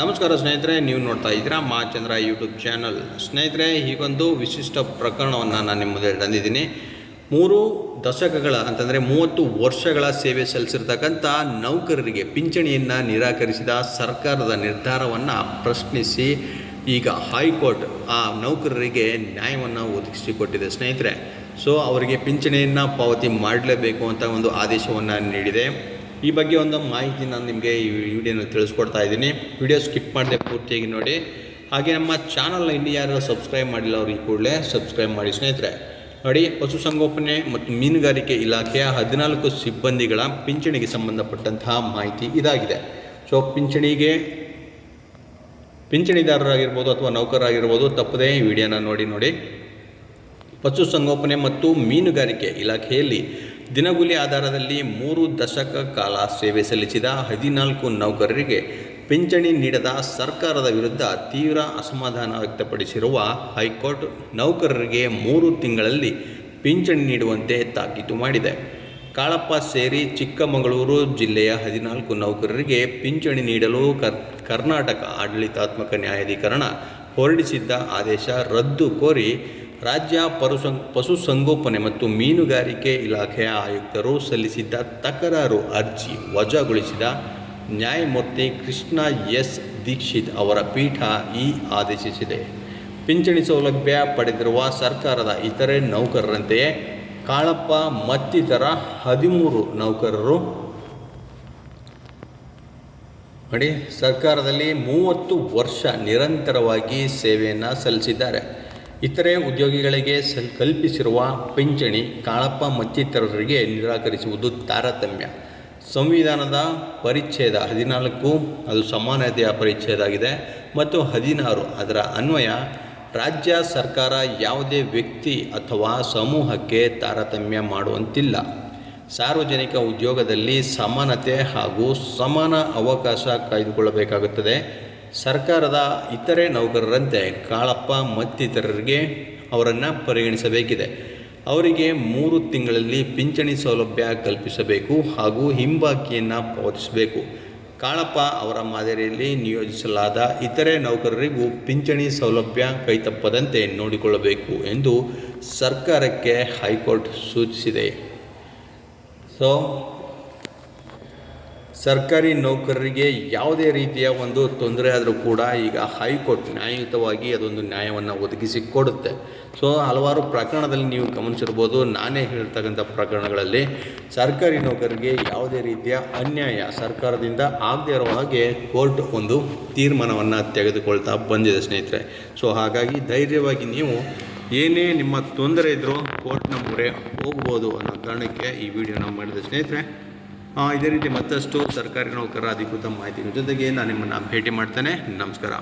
ನಮಸ್ಕಾರ ಸ್ನೇಹಿತರೆ, ನೀವು ನೋಡ್ತಾ ಇದ್ದೀರಾ ಮಾ ಚಂದ್ರ ಯೂಟ್ಯೂಬ್ ಚಾನಲ್ ಸ್ನೇಹಿತರೆ ಈಗೊಂದು ವಿಶಿಷ್ಟ ಪ್ರಕರಣವನ್ನು ನಾನು ನಿಮ್ಮ ಮುಂದೆ ತಂದಿದ್ದೀನಿ. ಮೂರು ದಶಕಗಳ ಅಂತಂದರೆ ಮೂವತ್ತು ವರ್ಷಗಳ ಸೇವೆ ಸಲ್ಲಿಸಿರ್ತಕ್ಕಂಥ ನೌಕರರಿಗೆ ಪಿಂಚಣಿಯನ್ನು ನಿರಾಕರಿಸಿದ ಸರ್ಕಾರದ ನಿರ್ಧಾರವನ್ನು ಪ್ರಶ್ನಿಸಿ ಈಗ ಹೈಕೋರ್ಟ್ ಆ ನೌಕರರಿಗೆ ನ್ಯಾಯವನ್ನು ಒದಗಿಸಿಕೊಟ್ಟಿದೆ ಸ್ನೇಹಿತರೆ. ಸೊ ಅವರಿಗೆ ಪಿಂಚಣಿಯನ್ನು ಪಾವತಿ ಮಾಡಲೇಬೇಕು ಅಂತ ಒಂದು ಆದೇಶವನ್ನು ನೀಡಿದೆ. ಈ ಬಗ್ಗೆ ಒಂದು ಮಾಹಿತಿ ನಾನು ನಿಮಗೆ ಈ ವಿಡಿಯೋನಲ್ಲಿ ತಿಳಿಸ್ಕೊಡ್ತಾ ಇದ್ದೀನಿ. ವಿಡಿಯೋ ಸ್ಕಿಪ್ ಮಾಡಿದೆ ಪೂರ್ತಿಯಾಗಿ ನೋಡಿ. ಹಾಗೆ ನಮ್ಮ ಚಾನಲ್ನ ಇನ್ನೂ ಯಾರು ಸಬ್ಸ್ಕ್ರೈಬ್ ಮಾಡಿಲ್ಲ ಅವ್ರಿಗೆ ಕೂಡಲೇ ಸಬ್ಸ್ಕ್ರೈಬ್ ಮಾಡಿ ಸ್ನೇಹಿತರೆ. ನೋಡಿ ಪಶುಸಂಗೋಪನೆ ಮತ್ತು ಮೀನುಗಾರಿಕೆ ಇಲಾಖೆಯ ಹದಿನಾಲ್ಕು ಸಿಬ್ಬಂದಿಗಳ ಪಿಂಚಣಿಗೆ ಸಂಬಂಧಪಟ್ಟಂತಹ ಮಾಹಿತಿ ಇದಾಗಿದೆ. ಸೊ ಪಿಂಚಣಿಗೆ ಪಿಂಚಣಿದಾರರಾಗಿರ್ಬೋದು ಅಥವಾ ನೌಕರರಾಗಿರ್ಬೋದು ತಪ್ಪದೇ ವಿಡಿಯೋನ ನೋಡಿ ನೋಡಿ. ಪಶುಸಂಗೋಪನೆ ಮತ್ತು ಮೀನುಗಾರಿಕೆ ಇಲಾಖೆಯಲ್ಲಿ ದಿನಗೂಲಿ ಆಧಾರದಲ್ಲಿ ಮೂರು ದಶಕ ಕಾಲ ಸೇವೆ ಸಲ್ಲಿಸಿದ ಹದಿನಾಲ್ಕು ನೌಕರರಿಗೆ ಪಿಂಚಣಿ ನೀಡದ ಸರ್ಕಾರದ ವಿರುದ್ಧ ತೀವ್ರ ಅಸಮಾಧಾನ ವ್ಯಕ್ತಪಡಿಸಿರುವ ಹೈಕೋರ್ಟ್ ನೌಕರರಿಗೆ ಮೂರು ತಿಂಗಳಲ್ಲಿ ಪಿಂಚಣಿ ನೀಡುವಂತೆ ತಾಕೀತು ಮಾಡಿದೆ. ಕಾಳಪ್ಪ ಸೇರಿ ಚಿಕ್ಕಮಗಳೂರು ಜಿಲ್ಲೆಯ ಹದಿನಾಲ್ಕು ನೌಕರರಿಗೆ ಪಿಂಚಣಿ ನೀಡಲು ಕರ್, ಕರ್ನಾಟಕ ಆಡಳಿತಾತ್ಮಕ ನ್ಯಾಯಾಧೀಕರಣ ಹೊರಡಿಸಿದ್ದ ಆದೇಶ ರದ್ದು ಕೋರಿ ರಾಜ್ಯ ಪಶುಸಂ ಪಶುಸಂಗೋಪನೆ ಮತ್ತು ಮೀನುಗಾರಿಕೆ ಇಲಾಖೆಯ ಆಯುಕ್ತರು ಸಲ್ಲಿಸಿದ್ದ ತಕರಾರು ಅರ್ಜಿ ವಜಾಗೊಳಿಸಿದ ನ್ಯಾಯಮೂರ್ತಿ ಕೃಷ್ಣ ಎಸ್ ದೀಕ್ಷಿತ್ ಅವರ ಪೀಠ ಈ ಆದೇಶಿಸಿದೆ. ಪಿಂಚಣಿ ಸೌಲಭ್ಯ ಪಡೆದಿರುವ ಸರ್ಕಾರದ ಇತರೆ ನೌಕರರಂತೆಯೇ ಕಾಳಪ್ಪ ಮತ್ತಿತರ ಹದಿಮೂರು ನೌಕರರು ನೋಡಿ, ಸರ್ಕಾರದಲ್ಲಿ ಮೂವತ್ತು ವರ್ಷ ನಿರಂತರವಾಗಿ ಸೇವೆಯನ್ನು ಸಲ್ಲಿಸಿದ್ದಾರೆ. ಇತರೆ ಉದ್ಯೋಗಿಗಳಿಗೆ ಸಲ್, ಕಲ್ಪಿಸಿರುವ ಪಿಂಚಣಿ ಕಾಳಪ್ಪ ಮತ್ತಿತರರಿಗೆ ನಿರಾಕರಿಸುವುದು ತಾರತಮ್ಯ. ಸಂವಿಧಾನದ ಪರಿಚ್ಛೇದ ಹದಿನಾಲ್ಕು, ಅದು ಸಮಾನತೆಯ ಪರಿಚ್ಛೇದ ಆಗಿದೆ ಮತ್ತು ಹದಿನಾರು, ಅದರ ಅನ್ವಯ, ರಾಜ್ಯ ಸರ್ಕಾರ ಯಾವುದೇ ವ್ಯಕ್ತಿ ಅಥವಾ ಸಮೂಹಕ್ಕೆ ತಾರತಮ್ಯ ಮಾಡುವಂತಿಲ್ಲ. ಸಾರ್ವಜನಿಕ ಉದ್ಯೋಗದಲ್ಲಿ ಸಮಾನತೆ ಹಾಗೂ ಸಮಾನ ಅವಕಾಶ ಕಾಯ್ದುಕೊಳ್ಳಬೇಕಾಗುತ್ತದೆ. ಸರ್ಕಾರದ ಇತರೆ ನೌಕರರಂತೆ ಕಾಳಪ್ಪ ಮತ್ತಿತರರಿಗೆ ಅವರನ್ನು ಪರಿಗಣಿಸಬೇಕಿದೆ. ಅವರಿಗೆ ಮೂರು ತಿಂಗಳಲ್ಲಿ ಪಿಂಚಣಿ ಸೌಲಭ್ಯ ಕಲ್ಪಿಸಬೇಕು ಹಾಗೂ ಹಿಂಬಾಕಿಯನ್ನು ಪಾವತಿಸಬೇಕು. ಕಾಳಪ್ಪ ಅವರ ಮಾದರಿಯಲ್ಲಿ ನಿಯೋಜಿಸಲಾದ ಇತರೆ ನೌಕರರಿಗೂ ಪಿಂಚಣಿ ಸೌಲಭ್ಯ ಕೈತಪ್ಪದಂತೆ ನೋಡಿಕೊಳ್ಳಬೇಕು ಎಂದು ಸರ್ಕಾರಕ್ಕೆ ಹೈಕೋರ್ಟ್ ಸೂಚಿಸಿದೆ. ಸೊ ಸರ್ಕಾರಿ ನೌಕರರಿಗೆ ಯಾವುದೇ ರೀತಿಯ ಒಂದು ತೊಂದರೆ ಆದರೂ ಕೂಡ ಈಗ ಹೈಕೋರ್ಟ್ ನ್ಯಾಯಯುತವಾಗಿ ಅದೊಂದು ನ್ಯಾಯವನ್ನು ಒದಗಿಸಿ ಕೊಡುತ್ತೆ. ಸೊ ಹಲವಾರು ಪ್ರಕರಣದಲ್ಲಿ ನೀವು ಗಮನಿಸಿರ್ಬೋದು. ನಾನೇ ಹೇಳ್ತಕ್ಕಂಥ ಪ್ರಕರಣಗಳಲ್ಲಿ ಸರ್ಕಾರಿ ನೌಕರರಿಗೆ ಯಾವುದೇ ರೀತಿಯ ಅನ್ಯಾಯ ಸರ್ಕಾರದಿಂದ ಆಗದೇ ಇರೋ ಹಾಗೆ ಕೋರ್ಟ್ ಒಂದು ತೀರ್ಮಾನವನ್ನು ತೆಗೆದುಕೊಳ್ತಾ ಬಂದಿದೆ ಸ್ನೇಹಿತರೆ. ಸೊ ಹಾಗಾಗಿ ಧೈರ್ಯವಾಗಿ ನೀವು ಏನೇ ನಿಮ್ಮ ತೊಂದರೆ ಇದ್ದರೂ ಕೋರ್ಟ್ನ ಮೊರೆ ಹೋಗ್ಬೋದು ಅನ್ನೋ ಕಾರಣಕ್ಕೆ ಈ ವಿಡಿಯೋನ ಮಾಡಿದೆ ಸ್ನೇಹಿತರೆ. ಇದೇ ರೀತಿ ಮತ್ತಷ್ಟು ಸರ್ಕಾರಿ ನೌಕರರ ಅಧಿಕೃತ ಮಾಹಿತಿಗಳ ಜೊತೆಗೆ ನಾನು ನಿಮ್ಮನ್ನು ಭೇಟಿ ಮಾಡ್ತೇನೆ. ನಮಸ್ಕಾರ.